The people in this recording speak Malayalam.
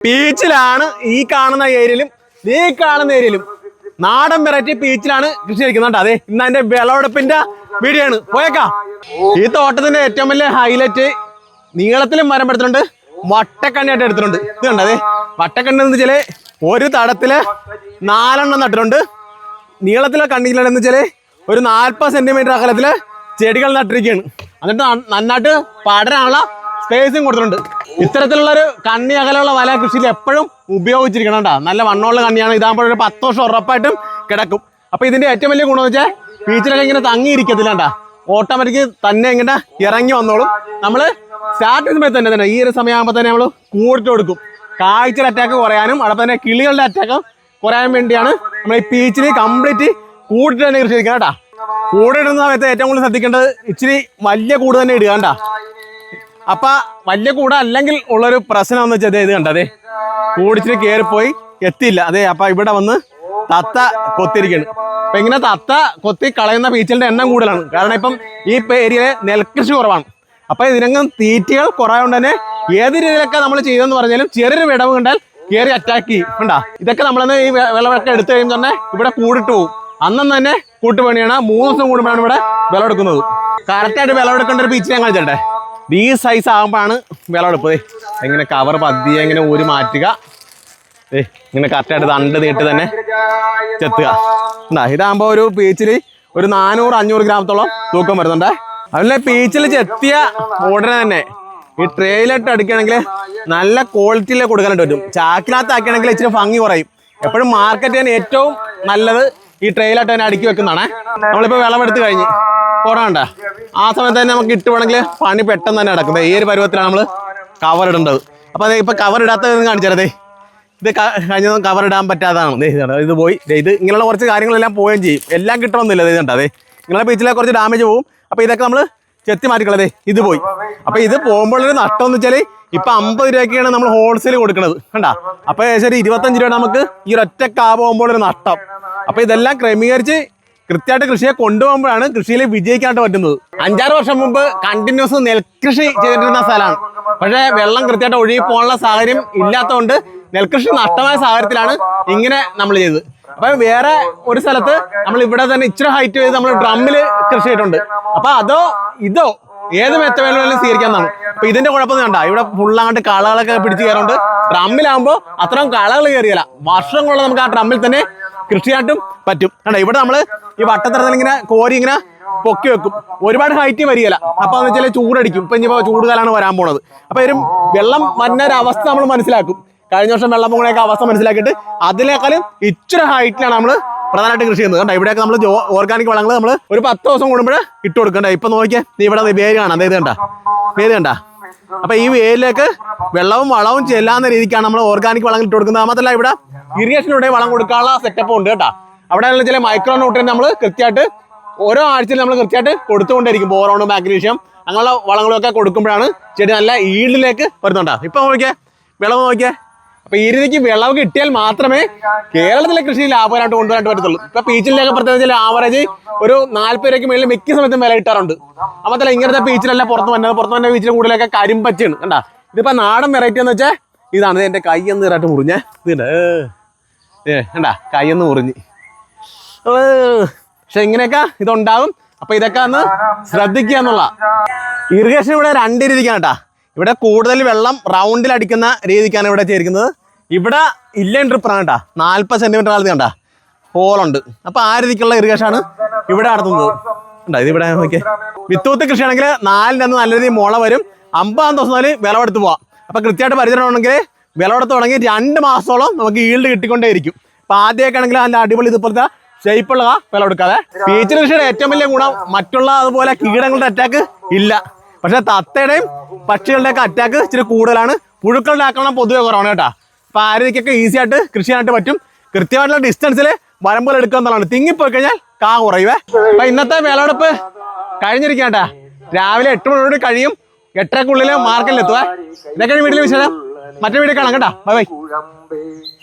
പീച്ചിലാണ് ഈ കാണുന്ന ഏരിയയിലും ഈ കാണുന്ന ഏരിയയിലും നാടൻ വെറൈറ്റി പീച്ചിലാണ് കൃഷി കേട്ടോ. അതെ ഇന്ന് അതിന്റെ വിളവെടുപ്പിന്റെ വീഡിയോ ആണ്. പോയേക്കാ. ഈ തോട്ടത്തിന്റെ ഏറ്റവും വലിയ ഹൈലൈറ്റ് നീളത്തിലും മരം എടുത്തിട്ടുണ്ട് വട്ടക്കണ്ണിയായിട്ട് എടുത്തിട്ടുണ്ട്. ഇത് കണ്ട അതെ വട്ടക്കണ്ണി എന്ന് വെച്ചാൽ ഒരു തടത്തിൽ നാലെണ്ണം നട്ടിട്ടുണ്ട്. നീളത്തിലെ കണ്ണിയിലെന്ന് വെച്ചാൽ ഒരു നാൽപ്പത് സെന്റിമീറ്റർ അകലത്തിൽ ചെടികൾ നട്ടിരിക്കുകയാണ്. എന്നിട്ട് നന്നായിട്ട് പടരാനുള്ള സ്പേസും കൊടുത്തിട്ടുണ്ട്. ഇത്തരത്തിലുള്ള ഒരു കണ്ണി അകലുള്ള വല കൃഷിയിൽ എപ്പോഴും ഉപയോഗിച്ചിരിക്കണം കേട്ടോ. നല്ല വണ്ണമുള്ള കണ്ണിയാണ്. ഇതാകുമ്പോൾ ഒരു പത്ത് വർഷം ഉറപ്പായിട്ടും കിടക്കും. അപ്പൊ ഇതിന്റെ ഏറ്റവും വലിയ ഗുണം വെച്ചാൽ ബീച്ചിലൊക്കെ ഇങ്ങനെ തങ്ങിയിരിക്കത്തില്ല കേട്ടോ. ഓട്ടോമാറ്റിക് തന്നെ ഇങ്ങനെ ഇറങ്ങി വന്നോളും. നമ്മൾ സ്റ്റാർട്ടിംഗ് സമയത്ത് തന്നെ തന്നെ ഈ ഒരു സമയമാകുമ്പോൾ തന്നെ നമ്മൾ കൂടിട്ട് കൊടുക്കും. കാഴ്ചയുടെ അറ്റാക്ക് കുറയാനും അവിടെ തന്നെ കിളികളുടെ അറ്റാക്ക് കുറയാൻ വേണ്ടിയാണ് നമ്മൾ ഈ പീച്ചിൽ കംപ്ലീറ്റ് കൂടിട്ട് തന്നെ കൃഷി ചെയ്യിക്കണം കേട്ടാ. കൂടിടുന്ന സമയത്ത് ഏറ്റവും കൂടുതൽ ശ്രദ്ധിക്കേണ്ടത് ഇച്ചിരി വലിയ കൂട് തന്നെ ഇടുക കേട്ടാ. അപ്പൊ വലിയ കൂടെ അല്ലെങ്കിൽ ഉള്ളൊരു പ്രശ്നം എന്ന് വെച്ചാൽ ഇത് കണ്ടതേ കൂടിച്ചിട്ട് കയറിപ്പോയി എത്തിയില്ല. അതെ അപ്പൊ ഇവിടെ വന്ന് തത്ത കൊത്തിരിക്കുകയാണ് അപ്പൊ ഇങ്ങനെ തത്ത കൊത്തി കളയുന്ന പീച്ചലിന്റെ എണ്ണം കൂടുതലാണ്. കാരണം ഇപ്പം ഈ ഏരിയയിലെ നെൽകൃഷി കുറവാണ്. അപ്പൊ ഇതിനകം തീറ്റകൾ കുറവുകൊണ്ട് തന്നെ ഏത് രീതിയിലൊക്കെ നമ്മൾ ചെയ്തെന്ന് പറഞ്ഞാലും ചെറിയൊരു വിടവ് കണ്ടാൽ കയറി അറ്റാക്ക് ചെയ്യും. കണ്ടാ? ഇതൊക്കെ നമ്മളെന്ന് ഈ വിളവൊക്കെ എടുത്തു കഴിയുമ്പോൾ തന്നെ ഇവിടെ കൂടിട്ട് പോകും അന്നും തന്നെ കൂട്ടുപണിയാണ് മൂന്ന് ദിവസം കൂടുമ്പോഴാണ് ഇവിടെ വിളവെടുക്കുന്നത്. കറക്റ്റായിട്ട് വിളവെടുക്കേണ്ട ഒരു പീച്ച് ഞാൻ കാണിച്ചിട്ടെ. ഈ സൈസ് ആകുമ്പോഴാണ് വിളവെടുപ്പ് ഇങ്ങനെ കവർ പതിയെ ഇങ്ങനെ ഊരി മാറ്റുക. ഏ ഇങ്ങനെ കറക്റ്റായിട്ട് തണ്ട് നീട്ട് തന്നെ ചെത്തുക. എന്താ ഇതാകുമ്പോൾ ഒരു പീച്ചിൽ ഒരു നാനൂറ് അഞ്ഞൂറ് ഗ്രാമത്തോളം തൂക്കം വരുന്നുണ്ട്. അതിലെ പീച്ചിൽ ചെത്തിയ ഉടനെ തന്നെ ഈ ട്രെയിലിട്ട് അടിക്കുകയാണെങ്കിൽ നല്ല ക്വാളിറ്റിയിൽ കൊടുക്കാനായിട്ട് പറ്റും. ചാക്കിനകത്ത് ആക്കുകയാണെങ്കിൽ ഇച്ചിരി ഭംഗി കുറയും. എപ്പോഴും മാർക്കറ്റ് തന്നെ ഏറ്റവും നല്ലത് ഈ ട്രെയിലായിട്ട് തന്നെ അടുക്കി വെക്കുന്നതാണ്. നമ്മളിപ്പോൾ വിളവെടുത്ത് കഴിഞ്ഞ്. പോടാണ്ട ആ സമയത്ത് തന്നെ നമുക്ക് ഇട്ട് വേണമെങ്കിൽ പണി പെട്ടെന്ന് തന്നെ നടക്കുന്നത്. ഈ ഒരു പരുവത്തിലാണ് നമ്മൾ കവർ ഇടേണ്ടത്. അപ്പോൾ അതെ ഇപ്പോൾ കവർ ഇടാത്തത് കാണിച്ചാലേ ഇത് കഴിഞ്ഞതും കവർ ഇടാൻ പറ്റാത്തതാണ്. ഇത് പോയി. ഇത് ഇങ്ങനെയുള്ള കുറച്ച് കാര്യങ്ങളെല്ലാം പോവുകയും ചെയ്യും. എല്ലാം കിട്ടണമെന്നില്ല ദേ കണ്ടാ അതെ നിങ്ങളെ ബീച്ചിലെ കുറച്ച് ഡാമേജ് പോവും. അപ്പോൾ ഇതൊക്കെ നമ്മൾ ചെത്തി മാറ്റിക്കളതേ ഇത് പോയി. അപ്പോൾ ഇത് പോകുമ്പോഴൊരു നഷ്ടം എന്ന് വെച്ചാൽ ഇപ്പൊ അമ്പത് രൂപയ്ക്കാണ് നമ്മൾ ഹോൾസെയിൽ കൊടുക്കുന്നത് കണ്ടാ? അപ്പോൾ ഏകദേശം ഇരുപത്തഞ്ച് രൂപ നമുക്ക് ഈ ഒറ്റ കാ പോകുമ്പോഴൊരു നഷ്ടം. അപ്പോൾ ഇതെല്ലാം ക്രമീകരിച്ച് കൃത്യമായിട്ട് കൃഷിയെ കൊണ്ടുപോകുമ്പോഴാണ് കൃഷിയിൽ വിജയിക്കാനായിട്ട് പറ്റുന്നത്. അഞ്ചാറ് വർഷം മുമ്പ് കണ്ടിന്യൂസ് നെൽകൃഷി ചെയ്തിരുന്ന സ്ഥലമാണ്. പക്ഷേ വെള്ളം കൃത്യമായിട്ട് ഒഴുകി പോകാനുള്ള സാഹചര്യം ഇല്ലാത്തതുകൊണ്ട് നെൽകൃഷി നഷ്ടമായ സാഹചര്യത്തിലാണ് ഇങ്ങനെ നമ്മൾ ചെയ്തത്. അപ്പൊ വേറെ ഒരു സ്ഥലത്ത് നമ്മൾ ഇവിടെ തന്നെ ഇച്ചിരി ഹൈറ്റ് ചെയ്ത് നമ്മൾ ഡ്രമ്മിൽ കൃഷി ചെയ്തിട്ടുണ്ട്. അപ്പൊ അതോ ഇതോ ഏത് മെത്ത വേണമെങ്കിലും സ്വീകരിക്കാന്നാണ് അപ്പൊ ഇതിന്റെ കുഴപ്പമൊന്നും കണ്ട ഇവിടെ ഫുള്ളാണ്ട് കളകളൊക്കെ പിടിച്ച് കയറുണ്ട് ഡ്രമ്മിലാകുമ്പോൾ അത്രയും കളകൾ കയറിയല്ല. വർഷം കൊണ്ട് നമുക്ക് ആ ഡ്രമ്മിൽ തന്നെ കൃഷിയായിട്ടും പറ്റും. കണ്ട ഇവിടെ നമ്മൾ ഈ വട്ടത്തരത്തിൽ ഇങ്ങനെ കോരി ഇങ്ങനെ പൊക്കി വെക്കും. ഒരുപാട് ഹൈറ്റ് വരികയില്ല. അപ്പൊ എന്ന് വെച്ചാൽ ചൂടടിക്കും. ഇപ്പൊ ഇനിയിപ്പോ ചൂടുകാലാണ് വരാൻ പോണത്. അപ്പൊ ഒരു വെള്ളം വന്നൊരവസ്ഥ നമ്മൾ മനസ്സിലാക്കും. കഴിഞ്ഞ വർഷം വെള്ളം പോകുന്നൊക്കെ അവസ്ഥ മനസ്സിലാക്കിയിട്ട് അതിനേക്കാളും ഇച്ചിരി ഹൈറ്റിലാണ് നമ്മൾ പ്രധാനമായിട്ട് കൃഷി ചെയ്യുന്നത്. കണ്ടോ? ഇവിടെയൊക്കെ നമ്മൾ ഓർഗാനിക് വളങ്ങൾ നമ്മൾ ഒരു പത്ത് ദിവസം കൂടുമ്പോൾ ഇട്ട് കൊടുക്കണ്ട ഇപ്പൊ നോക്കിയാൽ നീ ഇവിടെ വേര് കാണാം. അതായത് കണ്ട? വേര് കണ്ട? അപ്പൊ ഈ വേരിലേക്ക് വെള്ളവും വളവും ചെല്ലാവുന്ന രീതിക്കാണ് നമ്മൾ ഓർഗാനിക് വളങ്ങൾ ഇട്ട് കൊടുക്കുന്നത്. മാത്രമല്ല ഇവിടെ ഇറിഗേഷനിലൂടെ വളം കൊടുക്കാനുള്ള സെറ്റപ്പ് ഉണ്ട് കേട്ടോ. അവിടെ ചില മൈക്രോ ന്യൂട്രിയൻ നമ്മൾ കൃത്യമായിട്ട് ഓരോ ആഴ്ചയിൽ നമ്മൾ കൃത്യമായിട്ട് കൊടുത്തുകൊണ്ടിരിക്കും ബോറോണ് മാഗ്നീഷ്യം അങ്ങനെയുള്ള വളങ്ങളൊക്കെ കൊടുക്കുമ്പോഴാണ് ചെടി നല്ല ഈൽഡിലേക്ക് വരുന്നുണ്ടാവും ഇപ്പൊ നോക്കിയേ വിളവ് നോക്കിയേ. അപ്പൊ ഈ രീതിക്ക് വിളവ് കിട്ടിയാൽ മാത്രമേ കേരളത്തിലെ കൃഷി ലാഭകരമായിട്ട് കൊണ്ടുവരാനായിട്ട് പറ്റത്തുള്ളൂ. ഇപ്പൊ പീച്ചിലൊക്കെ പ്രത്യേകിച്ച് ആവറേജ് ഒരു നാല്പത് രൂപയ്ക്ക് മേളിൽ മിക്ക സമയത്തും വില കിട്ടാറുണ്ട്. അപ്പത്തല്ല ഇങ്ങനത്തെ പീച്ചിലല്ല പുറത്ത് വന്നത്. പുറത്ത് വന്ന പീച്ചിലും കൂടുതലൊക്കെ കരിമ്പച്ചയാണ് കണ്ടാ? ഇതിപ്പോ നാടൻ വെറൈറ്റി എന്ന് വെച്ചാൽ ഇതാണ് എന്റെ കൈ എന്ന് ഇതായിട്ട് മുറിഞ്ഞേ. ഇതുണ്ട് ഏ കണ്ടാ? കൈ എന്ന് മുറിഞ്ഞ്. പക്ഷെ ഇങ്ങനെയൊക്കെ ഇതുണ്ടാവും. അപ്പൊ ഇതൊക്കെ ഒന്ന് ശ്രദ്ധിക്കുക എന്നുള്ള. ഇറിഗേഷൻ ഇവിടെ രണ്ട് രീതിക്കാണ് കേട്ടാ. ഇവിടെ കൂടുതൽ വെള്ളം റൗണ്ടിൽ അടിക്കുന്ന രീതിക്കാണ് ഇവിടെ ചെയ്തിരിക്കുന്നത്. ഇവിടെ ഇല്ലൻ ട്രിപ്പാണ് കേട്ടാ. നാൽപ്പത് സെന്റിമീറ്റർ ആളത്ത് കണ്ടാ. ഹോളുണ്ട്. അപ്പൊ ആ രീതിക്കുള്ള ഇറിഗേഷൻ ആണ് ഇവിടെ നടത്തുന്നത്. ഉണ്ടാ ഇത് ഇവിടെ നോക്കിയേ. വിത്തൂത്ത് കൃഷിയാണെങ്കിൽ നാലിന്റെ അന്ന് നല്ല രീതിയിൽ മുള വരും. അമ്പതാം ദിവസം മുതൽ വിളവെടുത്ത് പോവാം. അപ്പൊ കൃത്യമായിട്ട് പരിചരണം ഉണ്ടെങ്കിൽ വിളവെടുത്ത് തുടങ്ങി രണ്ട് മാസത്തോളം നമുക്ക് ഈൽഡ് കിട്ടിക്കൊണ്ടേയിരിക്കും. അപ്പൊ ആദ്യമൊക്കെ ആണെങ്കിൽ നല്ല അടിപൊളി ഇതുപോലത്തെ ഷേപ്പുള്ള കൊടുക്കാതെ. പീച്ചിൽ കൃഷിയുടെ ഏറ്റവും വലിയ ഗുണം മറ്റുള്ള അതുപോലെ കീടങ്ങളുടെ അറ്റാക്ക് ഇല്ല. പക്ഷെ തത്തയുടെയും പക്ഷികളുടെ ഒക്കെ അറ്റാക്ക് ഇച്ചിരി കൂടുതലാണ്. പുഴുക്കളുടെ ആക്രമണം പൊതുവെ കുറവാണ് കേട്ടാ. അപ്പൊ ആ രീതിക്കൊക്കെ ഈസി ആയിട്ട് കൃഷി ചെയ്യാനായിട്ട് പറ്റും. കൃത്യമായിട്ടുള്ള ഡിസ്റ്റൻസിൽ വരം പോലെ എടുക്കുക എന്നുള്ളതാണ്. തിങ്ങിപ്പോയി കഴിഞ്ഞാൽ കാ കുറയുവേ. അപ്പൊ ഇന്നത്തെ വിളവെടുപ്പ് കഴിഞ്ഞിരിക്കട്ടാ രാവിലെ എട്ട് മണിയോട് കഴിയും. എട്ടരക്കുള്ളിൽ മാർക്കറ്റിൽ എത്തുവേ. ഇതൊക്കെയാണ് വീട്ടിലെ വിശേഷം. മറ്റേ വീട്ടിൽ കാണാം കേട്ടാ. Bye bye